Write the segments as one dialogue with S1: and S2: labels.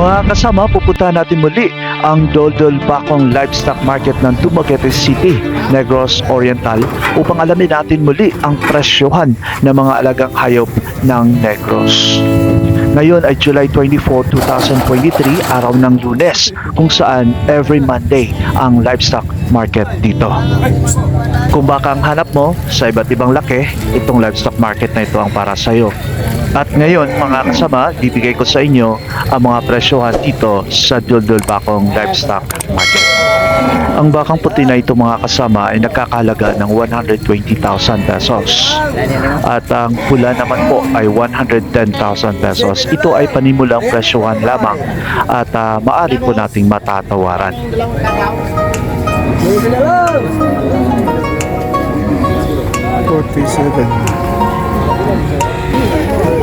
S1: Mga kasama, pupuntahan natin muli ang Doldol Bakong Livestock Market ng Dumaguete City, Negros Oriental upang alamin natin muli ang presyohan ng mga alagang hayop ng Negros. Ngayon ay July 24, 2023, araw ng lunes, kung saan every Monday ang livestock market dito. Kung baka ang hanap mo sa iba't ibang laki, itong livestock market na ito ang para sa iyo. At ngayon, mga kasama, bibigay ko sa inyo ang mga presyohan dito sa Duldul Bakong Livestock Market. Ang bakang puti na ito mga kasama ay nagkakalaga ng 120,000 pesos. At ang pula naman po ay 110,000 pesos. Ito ay panimulang presyohan lamang at ah, maaari po nating matatawaran. Forty-seven.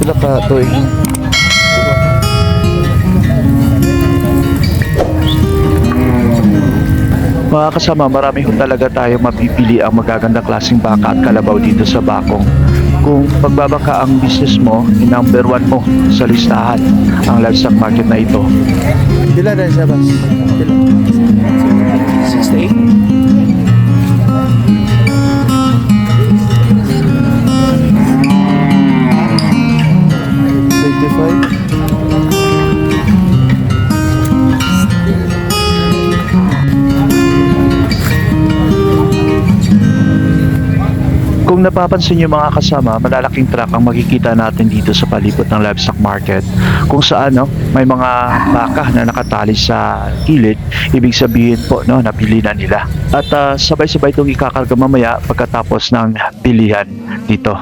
S1: Ito ka, Toy. Mga kasama, marami ho talaga tayo mapipili ang magagandang klaseng baka at kalabaw dito sa Bakong. Kung pagbabaka ang business mo, number one mo sa listahan ang livestock market na ito.
S2: Na siya, boss? Pila?
S1: 68? Kung napapansin niyo mga kasama, malalaking truck ang makikita natin dito sa palibot ng livestock market. Kung saan no, may mga baka na nakatali sa gilid, ibig sabihin po no, napili na nila. At ah, sabay-sabay itong ikakarga mamaya pagkatapos ng bilihan dito.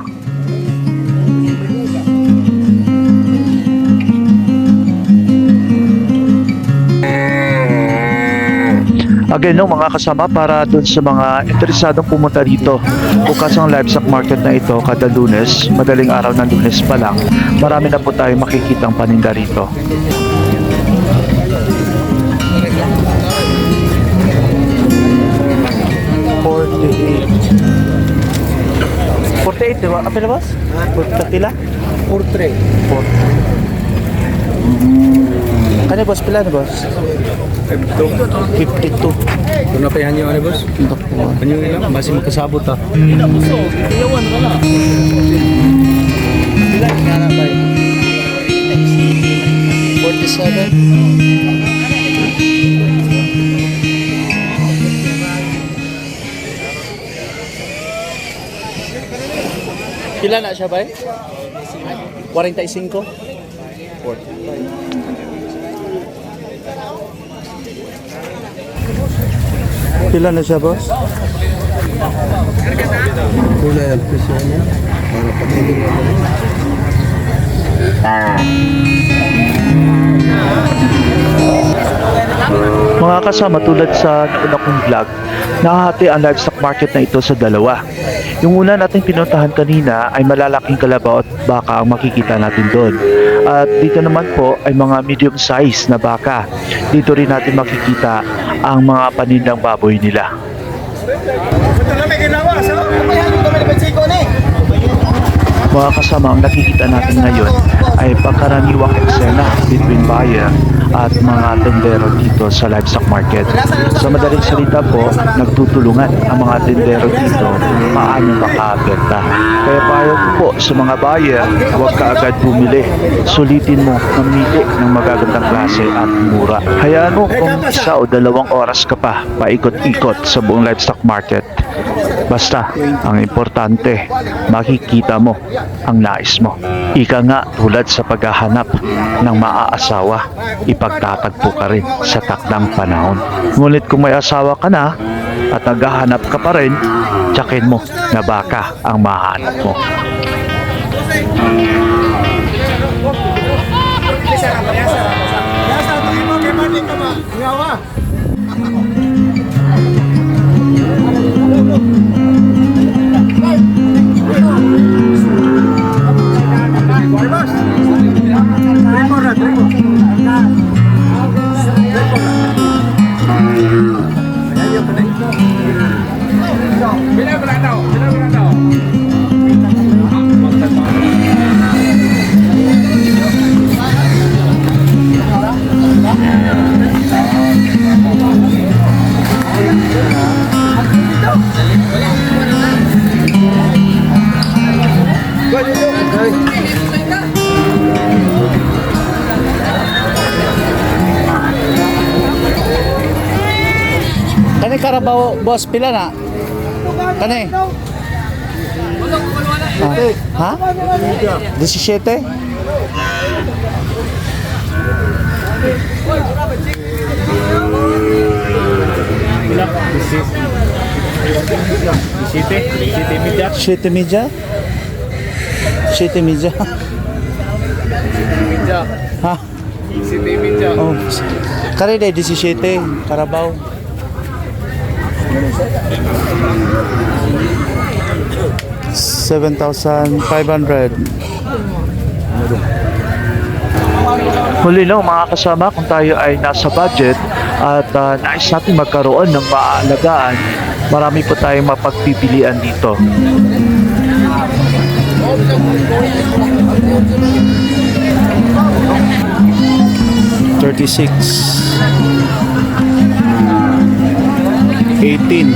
S1: Again, no, mga kasama, para doon sa mga interesadong pumunta dito, bukas ang livestock market na ito kada lunes, madaling araw ng lunes pa lang, marami na po tayo makikitang paninda rito.
S2: Forty-eight. Forty-eight, di ba? Apa na, boss? Forty pila? Ano, boss? Pila na, boss? Fifty-two.
S3: Kung napayahan niyo ano boss?
S2: Dako.
S3: Ano yung ilang? Basi magkasabot ah.
S2: Pila nga na ba? Forty-seven? Pila na siya ba? 45? 45. Pila na siya, boss?
S3: Wala yan. Presyo niya. Para patiling mo.
S1: Mga kasama tulad sa nauna kong vlog, nakahati ang livestock market na ito sa dalawa. Yung una nating pinuntahan kanina ay malalaking kalabaw at baka ang makikita natin doon. At dito naman po ay mga medium size na baka. Dito rin natin makikita ang mga panindang baboy nila. Mga kasama, ang nakikita natin ngayon ay pagkaraniwang eksena between buyer at mga tendero dito sa livestock market. Sa madaling salita po, nagtutulungan ang mga tendero dito paano makabenta. Kaya payo ko po sa mga buyer, huwag ka agad bumili. Sulitin mo, mamili ng magagandang klase at mura. Hayaan mo kung isa o dalawang oras ka pa paikot-ikot sa buong livestock market. Basta, ang importante, makikita mo ang nais mo. Ika nga tulad sa paghahanap ng maaasawa, ipagtatagpo ka rin sa takdang panahon. Ngunit kung may asawa ka na at naghahanap ka pa rin, tsakin mo na baka ang mahanap mo.
S2: Kani Carabao boss pila na? Kani? Ah, ha? 17? Siete media? Siete media? Ha? Oh. Kare day 17, Carabao. Seven thousand five hundred.
S1: Huli no mga kasama kung tayo ay nasa budget at ah, nais natin magkaroon ng maaalagaan, marami po tayong mapagpipilian dito.
S2: Thirty-six. Eighteen.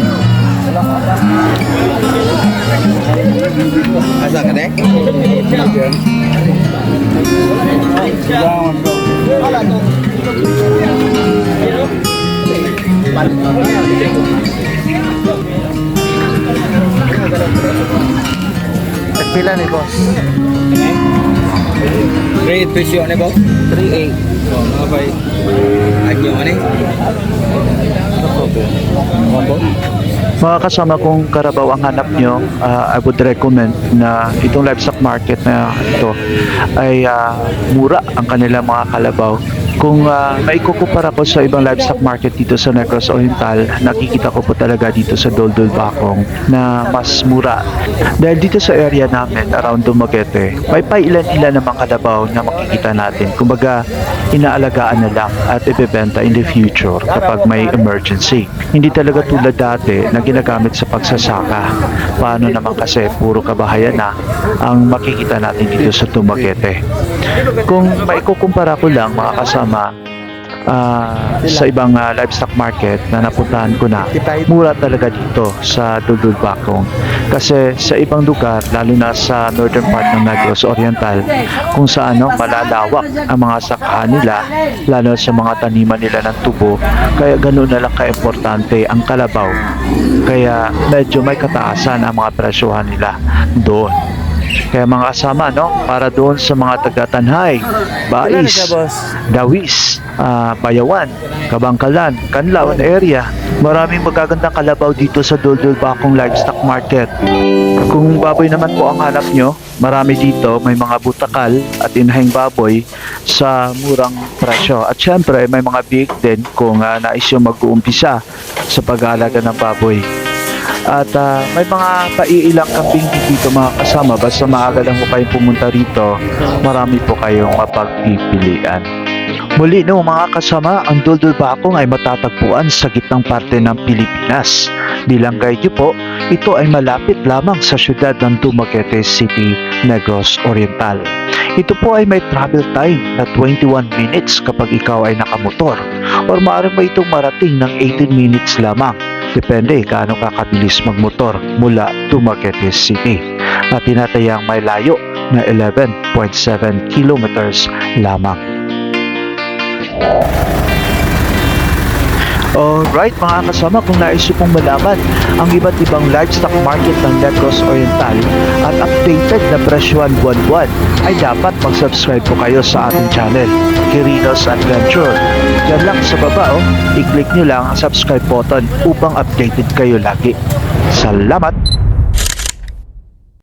S3: Asa ka na
S2: Pila ni boss?
S3: Grade presyo ni ba?
S2: 3.8.
S3: Oh, mga bay. Agyo ani.
S1: Mga kasama kung karabaw ang hanap nyo, ah, I would recommend na itong livestock market na ito ay ah, mura ang kanilang mga kalabaw. Kung uh, maikukumpara ko sa ibang livestock market dito sa Negros Oriental, nakikita ko po talaga dito sa Doldol Bakong na mas mura. Dahil dito sa area namin, around Dumaguete, may pailan-ilan namang kalabaw na makikita natin. Kumbaga, inaalagaan na lang at ibebenta in the future kapag may emergency. Hindi talaga tulad dati na ginagamit sa pagsasaka. Paano naman kasi puro kabahayan na ang makikita natin dito sa Dumaguete. Kung maikukumpara ko lang mga kasama ah, sa ibang ah, livestock market na napuntahan ko na, mura talaga dito sa Dudul Bakong. Kasi sa ibang lugar, lalo na sa northern part ng Negros Oriental, kung saan no, malalawak ang mga sakahan nila, lalo sa mga taniman nila ng tubo, kaya ganoon na lang ka-importante ang kalabaw. Kaya medyo may kataasan ang mga presyohan nila doon. Kaya mga kasama, no? Para doon sa mga taga-Tanhay, Bais? Dawis, ah, Bayawan, Kabangkalan, Canlaon area. Maraming magagandang kalabaw dito sa Duldul Bakong Livestock Market. Kung baboy naman po ang hanap nyo, marami dito, may mga butakal at inahing baboy sa murang presyo. At syempre, may mga big din kung ah, nais yung mag-uumpisa sa pag-aalaga ng baboy. At ah, may mga paiilang kambing din dito mga kasama. Basta maaga lang po kayong pumunta rito, marami po kayong mapagpipilian. Muli no mga kasama, ang Duldul Bakong ay matatagpuan sa gitnang parte ng Pilipinas. Bilang guide po, ito ay malapit lamang sa syudad ng Dumaguete City, Negros Oriental. Ito po ay may travel time na 21 minutes kapag ikaw ay nakamotor or maaari mo itong marating ng 18 minutes lamang. Depende kaano kakabilis magmotor mula Dumaguete City at tinatayang may layo na 11.7 kilometers lamang. Alright mga kasama, kung nais nyo pong malaman ang iba't ibang livestock market ng Negros Oriental at updated na presyuan buwan-buwan, ay dapat mag-subscribe po kayo sa ating channel, Kirinos Adventure. Yan lang sa baba, oh. i-click nyo lang ang subscribe button upang updated kayo lagi. Salamat!